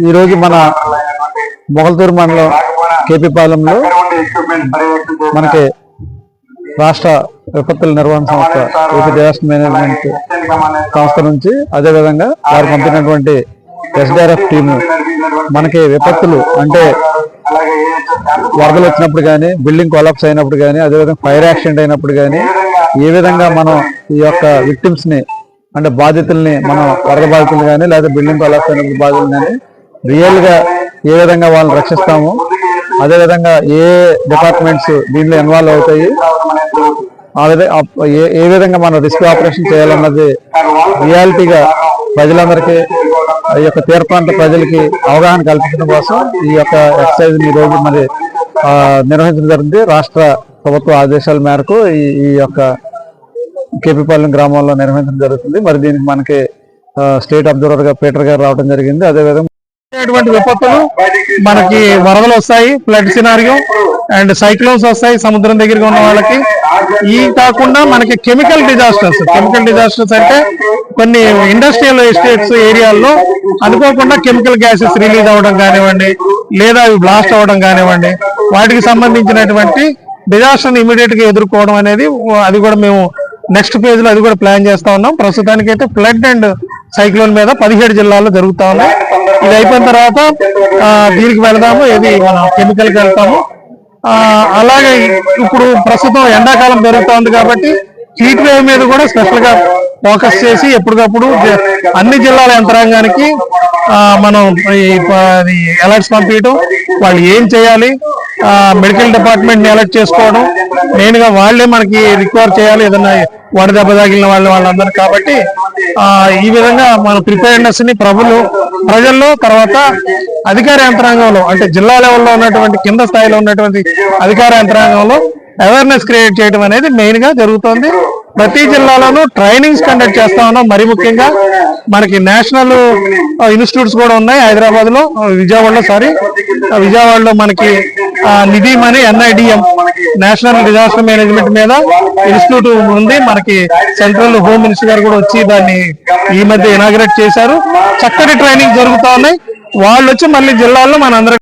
ఈ రోజు మన మొగల్తూరు మండలం కేపీపాలెంలో మనకి రాష్ట్ర విపత్తుల నిర్వహణ సంస్థ ఏపీ డిజాస్టర్ మేనేజ్మెంట్ సంస్థ నుంచి అదేవిధంగా వారు పంపినటువంటి ఎస్డిఆర్ఎఫ్ టీము మనకి విపత్తులు అంటే వరదలు వచ్చినప్పుడు కానీ బిల్డింగ్ కొలాప్స్ అయినప్పుడు కానీ అదేవిధంగా ఫైర్ యాక్సిడెంట్ అయినప్పుడు కానీ ఏ విధంగా మనం ఈ యొక్క విక్టిమ్స్ని అంటే బాధితుల్ని మనం వరద బాధితులు కానీ లేదా బిల్డింగ్ కొలాప్స్ అయినప్పుడు బాధితులు కానీ రియల్గా ఏ విధంగా వాళ్ళని రక్షిస్తాము అదేవిధంగా ఏ డిపార్ట్మెంట్స్ దీనిలో ఇన్వాల్వ్ అవుతాయి ఆ విధంగా ఏ- ఏ విధంగా మనం రిస్క్ ఆపరేషన్ చేయాలన్నది రియాలిటీగా ప్రజలందరికీ ఈ యొక్క తీర ప్రజలకి అవగాహన కల్పించడం కోసం ఈ యొక్క ఎక్సర్సైజ్ ఈ రోజు మరి నిర్వహించడం జరిగింది. రాష్ట్ర ప్రభుత్వ ఆదేశాల మేరకు ఈ ఈ యొక్క కేపీపాలెం గ్రామంలో నిర్వహించడం జరుగుతుంది. మరి దీనికి మనకి స్టేట్ అబ్జర్వర్గా పీటర్ గారు రావడం జరిగింది. అదేవిధంగా విపత్తులు మనకి వరదలు వస్తాయి ఫ్లడ్ సినారియో అండ్ సైక్లోన్స్ వస్తాయి సముద్రం దగ్గరగా ఉన్న వాళ్ళకి. ఈ కాకుండా మనకి కెమికల్ డిజాస్టర్స్ కెమికల్ డిజాస్టర్స్ అంటే కొన్ని ఇండస్ట్రియల్ ఎస్టేట్స్ ఏరియాల్లో అనుకోకుండా కెమికల్ గ్యాసెస్ రిలీజ్ అవ్వడం కానివ్వండి లేదా అవి బ్లాస్ట్ అవ్వడం కానివ్వండి వాటికి సంబంధించినటువంటి డిజాస్టర్ ఇమీడియట్గా ఎదుర్కోవడం అనేది అది కూడా మేము నెక్స్ట్ ఫేజ్లో అది కూడా ప్లాన్ చేస్తా ఉన్నాం. ప్రస్తుతానికి అయితే ఫ్లడ్ అండ్ సైక్లోన్ మీద పదిహేడు జిల్లాల్లో జరుగుతా ఉన్నాయి. ఇది అయిపోయిన తర్వాత దీనికి వెళదాము. ఇది మన కెమికల్కి వెళ్తాము అలాగే ఇప్పుడు ప్రస్తుతం ఎండాకాలం పెరుగుతా ఉంది కాబట్టి హీట్ వేవ్ మీద కూడా స్పెషల్గా ఫోకస్ చేసి ఎప్పటికప్పుడు అన్ని జిల్లాల యంత్రాంగానికి మనం అలర్ట్స్ పంపించడం వాళ్ళు ఏం చేయాలి మెడికల్ డిపార్ట్మెంట్ని అలర్ట్ చేసుకోవడం. మెయిన్గా వాళ్ళే మనకి రిక్వైర్ చేయాలి. ఏదైనా వడ దెబ్బ తగిలిన వాళ్ళు వాళ్ళందరూ కాబట్టి ఆ ఈ విధంగా మన ప్రిపేర్నెస్ని ప్రభులు ప్రజల్లో తర్వాత అధికార యంత్రాంగంలో అంటే జిల్లా లెవెల్లో ఉన్నటువంటి కింద స్థాయిలో ఉన్నటువంటి అధికార యంత్రాంగంలో అవేర్నెస్ క్రియేట్ చేయడం అనేది మెయిన్గా జరుగుతుంది. ప్రతి జిల్లాలోనూ ట్రైనింగ్స్ కండక్ట్ చేస్తా ఉన్నాం. మరి ముఖ్యంగా మనకి నేషనల్ ఇన్స్టిట్యూట్స్ కూడా ఉన్నాయి. హైదరాబాద్లో విజయవాడలో సారీ ఆ, విజయవాడలో మనకి నిధి మని ఎన్ఐడిఎం నేషనల్ డిజాస్టర్ మేనేజ్మెంట్ మీద ఇన్స్టిట్యూట్ ఉంది. మనకి సెంట్రల్ హోమ్ మినిస్టర్ గారు కూడా వచ్చి దాన్ని ఈ మధ్య ఇనాగ్రేట్ చేశారు. చక్కటి ట్రైనింగ్ జరుగుతా ఉన్నాయి. వాళ్ళు వచ్చి మళ్ళీ జిల్లాల్లో మన